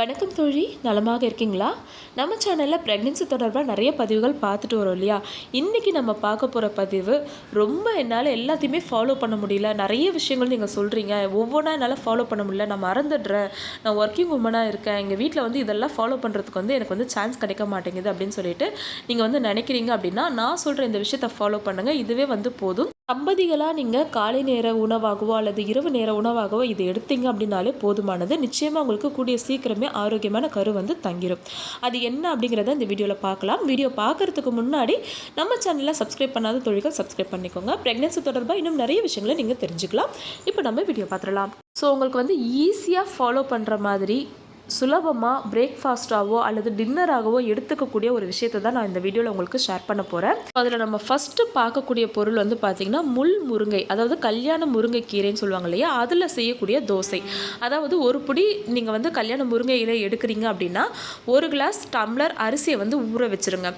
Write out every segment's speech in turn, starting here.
வணக்கம் தோழி நலமாக இருக்கீங்களா? நம்ம சேனலில் ப்ரெக்னென்சி தொடர்பாக நிறைய பதிவுகள் பார்த்துட்டு வரோம் இல்லையா? இன்றைக்கி நம்ம பார்க்க போகிற பதிவு ரொம்ப என்னால் எல்லாத்தையுமே ஃபாலோ பண்ண முடியல. நிறைய விஷயங்கள் நீங்கள் சொல்கிறீங்க ஒவ்வொன்றா என்னால் ஃபாலோ பண்ண முடியல. நான் மறந்துடுறேன். நான் ஒர்க்கிங் உமனாக இருக்கேன். எங்கள் வீட்டில் வந்து இதெல்லாம் ஃபாலோ பண்ணுறதுக்கு வந்து எனக்கு வந்து சான்ஸ் கிடைக்க மாட்டேங்குது அப்படின்னு சொல்லிட்டு நீங்கள் வந்து நினைக்கிறீங்க அப்படின்னா நான் சொல்கிற இந்த விஷயத்தை ஃபாலோ பண்ணுங்கள் இதுவே வந்து போதும். தம்பதிகளாக நீங்கள் காலை நேர உணவாகவோ அல்லது இரவு நேர உணவாகவோ இதை எடுத்தீங்க அப்படின்னாலே போதுமானது. நிச்சயமாக உங்களுக்கு கூடிய சீக்கிரமே ஆரோக்கியமான கரு வந்து தங்கிடும் அது என்ன அப்படிங்கிறத இந்த வீடியோவில் பார்க்கலாம். வீடியோ பார்க்குறதுக்கு முன்னாடி நம்ம சேனலில் சப்ஸ்கிரைப் பண்ணாத தொழில்கள் சப்ஸ்கிரைப் பண்ணிக்கோங்க. ப்ரெக்னென்சி தொடர்பாக இன்னும் நிறைய விஷயங்களை நீங்கள் தெரிஞ்சுக்கலாம். இப்போ நம்ம வீடியோ பார்த்துடலாம். ஸோ உங்களுக்கு வந்து ஈஸியாக ஃபாலோ பண்ணுற மாதிரி சுலபமாக பிரேக்ஃபாஸ்ட்டாகவோ அல்லது டின்னராகவோ எடுத்துக்கக்கூடிய ஒரு விஷயத்தை தான் நான் இந்த வீடியோவில் உங்களுக்கு ஷேர் பண்ண போகிறேன் அதில் நம்ம ஃபஸ்ட்டு பார்க்கக்கூடிய பொருள் வந்து பார்த்திங்கன்னா முள் முருங்கை அதாவது கல்யாண முருங்கை கீரைன்னு சொல்லுவாங்க இல்லையா? அதில் செய்யக்கூடிய தோசை. அதாவது ஒரு புடி நீங்கள் வந்து கல்யாண முருங்கை இலை எடுக்கிறீங்க அப்படின்னா ஒரு கிளாஸ் டம்ளர் அரிசியை வந்து ஊற வச்சுருங்க.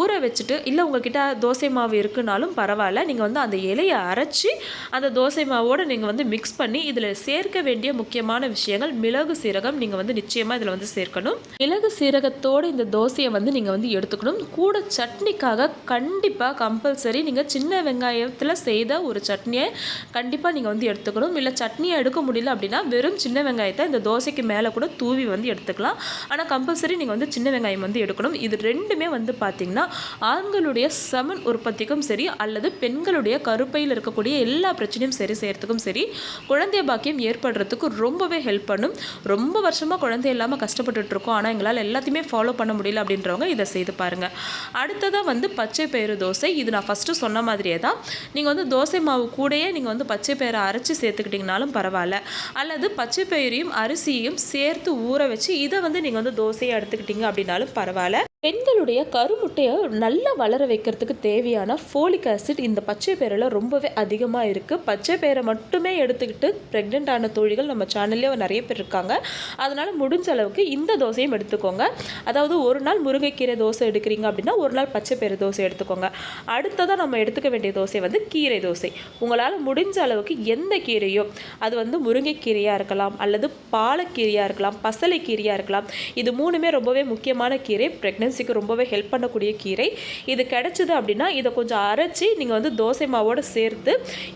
ஊற வச்சுட்டு இல்லை உங்ககிட்ட தோசை மாவு இருக்குனாலும் பரவாயில்ல நீங்கள் வந்து அந்த இலையை அரைச்சி அந்த தோசை மாவோடு நீங்கள் வந்து மிக்ஸ் பண்ணி இதில் சேர்க்க வேண்டிய முக்கியமான விஷயங்கள் மிளகு சீரகம் நீங்கள் வந்து நிச்சயம் நிச்சயமாக இதில் வந்து சேர்க்கணும். மிளகு சீரகத்தோடு இந்த தோசையை வந்து நீங்கள் வந்து எடுத்துக்கணும். கூட சட்னிக்காக கண்டிப்பாக கம்பல்சரி நீங்கள் சின்ன வெங்காயத்தில் செய்த ஒரு சட்னியை கண்டிப்பாக நீங்கள் வந்து எடுத்துக்கணும். இல்லை சட்னியை எடுக்க முடியல அப்படின்னா வெறும் சின்ன வெங்காயத்தை இந்த தோசைக்கு மேலே கூட தூவி வந்து எடுத்துக்கலாம். ஆனால் கம்பல்சரி நீங்கள் வந்து சின்ன வெங்காயம் வந்து எடுக்கணும். இது ரெண்டுமே வந்து பார்த்திங்கன்னா ஆண்களுடைய சமன் உற்பத்திக்கும் சரி அல்லது பெண்களுடைய கருப்பையில் இருக்கக்கூடிய எல்லா பிரச்சனையும் சரி செய்கிறதுக்கும் சரி குழந்தை பாக்கியம் ஏற்படுறதுக்கு ரொம்பவே ஹெல்ப் பண்ணும். ரொம்ப வருஷமாக குழந்தை இல்லாமல் கஷ்டப்பட்டுட்டு இருக்கோம் ஆனால் எங்களால் எல்லாத்தையுமே ஃபாலோ பண்ண முடியல அப்படின்றவங்க இதை செய்து பாருங்கள் அடுத்ததாக வந்து பச்சை பயிறு தோசை. இது நான் ஃபஸ்ட்டு சொன்ன மாதிரியே தான். நீங்கள் வந்து தோசை மாவு கூடயே நீங்கள் வந்து பச்சை பயிரை அரைச்சி சேர்த்துக்கிட்டிங்கனாலும் பரவாயில்ல. அல்லது பச்சை பயிரையும் அரிசியையும் சேர்த்து ஊற வச்சு இதை வந்து நீங்கள் வந்து தோசையை எடுத்துக்கிட்டிங்க அப்படின்னாலும் பரவாயில்ல. பெண்களுடைய கருமுட்டையை நல்லா வளர வைக்கிறதுக்கு தேவையான ஃபோலிக் ஆசிட் இந்த பச்சை பேரில் ரொம்பவே அதிகமாக இருக்குது பச்சை பேரை மட்டுமே எடுத்துக்கிட்டு ப்ரெக்னென்ட் ஆன தோழிகள் நம்ம சேனல்லே நிறைய பேர் இருக்காங்க. அதனால் முடிஞ்ச அளவுக்கு இந்த தோசையும் எடுத்துக்கோங்க. அதாவது ஒரு நாள் முருங்கைக்கீரை தோசை எடுக்கிறீங்க அப்படின்னா ஒரு நாள் பச்சை பேரை தோசை எடுத்துக்கோங்க. அடுத்ததாக நம்ம எடுத்துக்க வேண்டிய தோசை வந்து கீரை தோசை. உங்களால் முடிஞ்ச அளவுக்கு எந்த கீரையோ அது வந்து முருங்கைக்கீரையாக இருக்கலாம் அல்லது பாலக்கீரையாக இருக்கலாம் பசலைக்கீரையாக இருக்கலாம் இது மூணுமே ரொம்பவே முக்கியமான கீரை. ப்ரெக்னென்ட் பிரெக்னன்சிக்கு ரொம்பவே ஹெல்ப் பண்ணக்கூடிய கீரை. இது கிடச்சிது அப்படின்னா இதை கொஞ்சம் அரைச்சி நீங்கள் வந்து தோசை மாவோடு சேர்த்து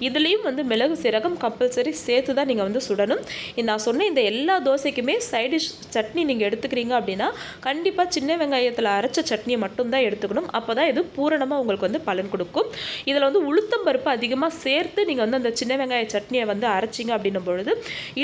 இதுலேயும் வந்து மிளகு சீரகம் கம்பல்சரி சேர்த்து தான் நீங்கள் வந்து சுடணும். நான் சொன்ன இந்த எல்லா தோசைக்குமே சைடிஷ் சட்னி நீங்கள் எடுத்துக்கிறீங்க அப்படின்னா கண்டிப்பாக சின்ன வெங்காயத்தில் அரைச்ச சட்னியை மட்டும்தான் எடுத்துக்கணும். அப்போ தான் இது பூரணமாக உங்களுக்கு வந்து பலன் கொடுக்கும். இதில் வந்து உளுத்தம் பருப்பு அதிகமாக சேர்த்து நீங்கள் வந்து அந்த சின்ன வெங்காய சட்னியை வந்து அரைச்சிங்க அப்படின்னும் பொழுது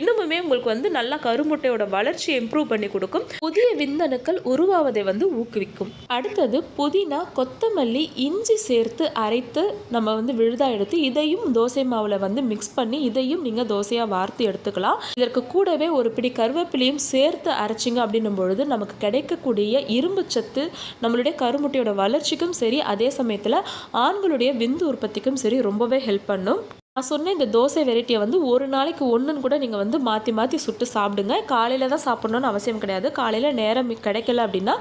இன்னுமுமே உங்களுக்கு வந்து நல்லா கருமுட்டையோட வளர்ச்சியை இம்ப்ரூவ் பண்ணி கொடுக்கும். புதிய விந்தணுக்கள் உருவாவதை வந்து ஊக்கு ஊக்குவிக்கும் அடுத்தது புதினா கொத்தமல்லி இஞ்சி சேர்த்து அரைத்து நம்ம வந்து விழுதா எடுத்து இதையும் தோசை மாவில் வந்து மிக்ஸ் பண்ணி இதையும் நீங்கள் தோசையாக வார்த்து எடுத்துக்கலாம். இதற்கு கூடவே ஒரு பிடி கருவேப்பிலையும் சேர்த்து அரைச்சிங்க அப்படின்னும் பொழுது நமக்கு கிடைக்கக்கூடிய இரும்பு சத்து நம்மளுடைய கருமுட்டையோட வளர்ச்சிக்கும் சரி அதே சமயத்தில் ஆண்களுடைய விந்து உற்பத்திக்கும் சரி ரொம்பவே ஹெல்ப் பண்ணும். நான் சொன்ன இந்த தோசை வெரைட்டியை வந்து ஒரு நாளைக்கு ஒன்றுன்னு கூட நீங்கள் வந்து மாற்றி மாற்றி சுட்டு சாப்பிடுங்க. காலையில் தான் சாப்பிட்ணுன்னு அவசியம் கிடையாது. காலையில் நேரம் கிடைக்கல அப்படின்னா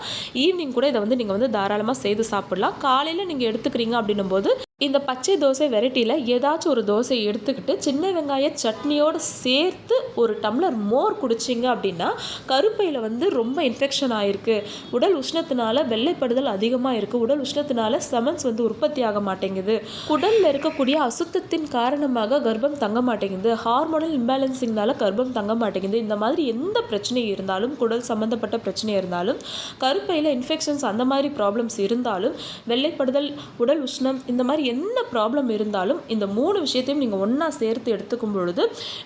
ஈவினிங் கூட இதை வந்து நீங்கள் வந்து தாராளமாக செய்து சாப்பிட்லாம். காலையில் நீங்கள் எடுத்துக்கிறீங்க அப்படின்னும் போது இந்த பச்சை தோசை வெரைட்டியில் ஏதாச்சும் ஒரு தோசை எடுத்துக்கிட்டு சின்ன வெங்காய சட்னியோடு சேர்த்து ஒரு டம்ளர் மோர் குடிச்சிங்க அப்படின்னா கருப்பையில் வந்து ரொம்ப இன்ஃபெக்ஷன் ஆகிருக்கு உடல் உஷ்ணத்தினால வெள்ளைப்படுதல் அதிகமாக இருக்குது உடல் உஷ்ணத்தினால செமன்ஸ் வந்து உற்பத்தி ஆக மாட்டேங்குது. உடலில் இருக்கக்கூடிய அசுத்தத்தின் காரணமாக கர்ப்பம் தங்க மாட்டேங்குது. ஹார்மோனல் இம்பேலன்சிங்னால கர்ப்பம் தங்க மாட்டேங்குது. இந்த மாதிரி எந்த பிரச்சனை இருந்தாலும் குடல் சம்மந்தப்பட்ட பிரச்சனை இருந்தாலும் கருப்பையில் இன்ஃபெக்ஷன்ஸ் அந்த மாதிரி ப்ராப்ளம்ஸ் இருந்தாலும் வெள்ளைப்படுதல் உடல் உஷ்ணம் இந்த மாதிரி என்ன ப்ராப்ளம் இருந்தாலும் இந்த மூணு விஷயத்தையும் நீங்கள் ஒன்றா சேர்த்து எடுத்துக்கும் பொழுது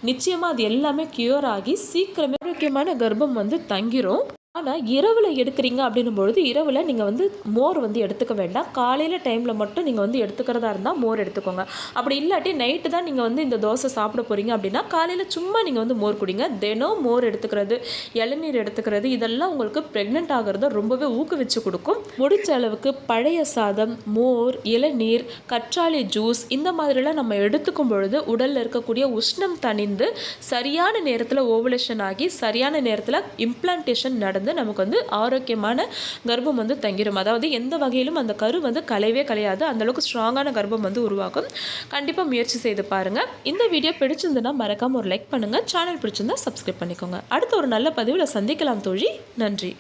நிச்சயமாக அது எல்லாமே க்யூர் ஆகி சீக்கிரமே ஆரோக்கியமான கர்ப்பம் வந்து தங்கிரும். ஆனால் இரவில் எடுக்கிறீங்க அப்படின்னும் பொழுது இரவில் நீங்கள் வந்து மோர் வந்து எடுத்துக்க வேண்டாம். காலையில் டைமில் மட்டும் நீங்கள் வந்து எடுத்துக்கிறதா இருந்தால் மோர் எடுத்துக்கோங்க. அப்படி இல்லாட்டி நைட்டு தான் நீங்கள் வந்து இந்த தோசை சாப்பிட போகிறீங்க அப்படின்னா காலையில் சும்மா நீங்கள் வந்து மோர் குடிங்க. தினம் மோர் எடுத்துக்கிறது இளநீர் எடுத்துக்கிறது இதெல்லாம் உங்களுக்கு ப்ரெக்னென்ட் ஆகிறத ரொம்பவே ஊக்குவிச்சு கொடுக்கும். முடிச்ச அளவுக்கு பழைய சாதம் மோர் இளநீர் கற்றாழை ஜூஸ் இந்த மாதிரிலாம் நம்ம எடுத்துக்கும் பொழுது உடலில் இருக்கக்கூடிய உஷ்ணம் தணிந்து சரியான நேரத்தில் ஓவலேஷன் ஆகி சரியான நேரத்தில் இம்ப்ளான்டேஷன் நடந்து வந்து நமக்கு வந்து ஆரோக்கியமான கர்ப்பம் வந்து தங்கிடும் அதாவது எந்த வகையிலும் அந்த கரு வந்து கலையவே கலையாது அந்தளவுக்கு ஸ்ட்ராங்கான கர்ப்பம் வந்து உருவாகும் கண்டிப்பாக முயற்சி செய்து பாருங்கள் இந்த வீடியோ பிடிச்சிருந்துன்னா மறக்காமல் ஒரு லைக் பண்ணுங்கள் சேனல் பிடிச்சிருந்தா சப்ஸ்கிரைப் பண்ணிக்கோங்க. அடுத்த ஒரு நல்ல பதிவில் சந்திக்கலாம் தோழி. நன்றி.